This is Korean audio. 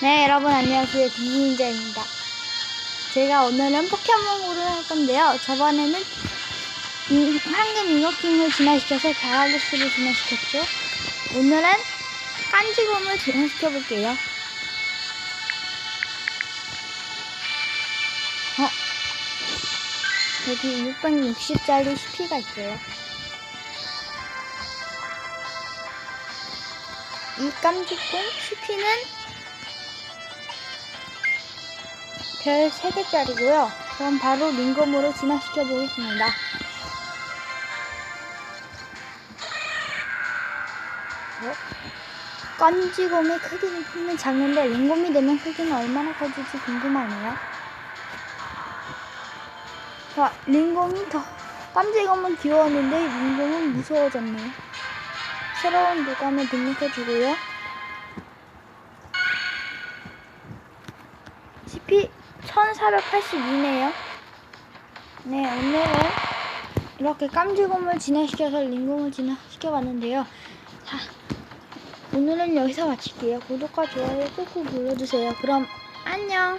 네, 여러분 안녕하세요. 김민자입니다. 제가 오늘은 포켓몬고를 할 건데요. 저번에는 인- 황금 잉어킹을 진화시켜서 갸라도스를 진화시켰죠. 오늘은 깐지곰을 진화시켜 볼게요. 어? 여기 660짜리 CP가 있어요. 이 깜찍곰 CP는 별 3개짜리고요. 그럼 바로 링검으로 진화시켜 보겠습니다. 어? 깐지곰의 크기는 크면 작는데 링검이 되면 크기는 얼마나 커질지 궁금하네요. 자, 링검이 더 깜지곰은 귀여웠는데 링검은 무서워졌네요. 새로운 도감을 등록해주고요. CP 1482네요. 네, 오늘은 이렇게 깜지곰을 진화시켜서 링곰을 진화시켜봤는데요. 자, 오늘은 여기서 마칠게요. 구독과 좋아요 꾹꾹 눌러주세요. 그럼 안녕!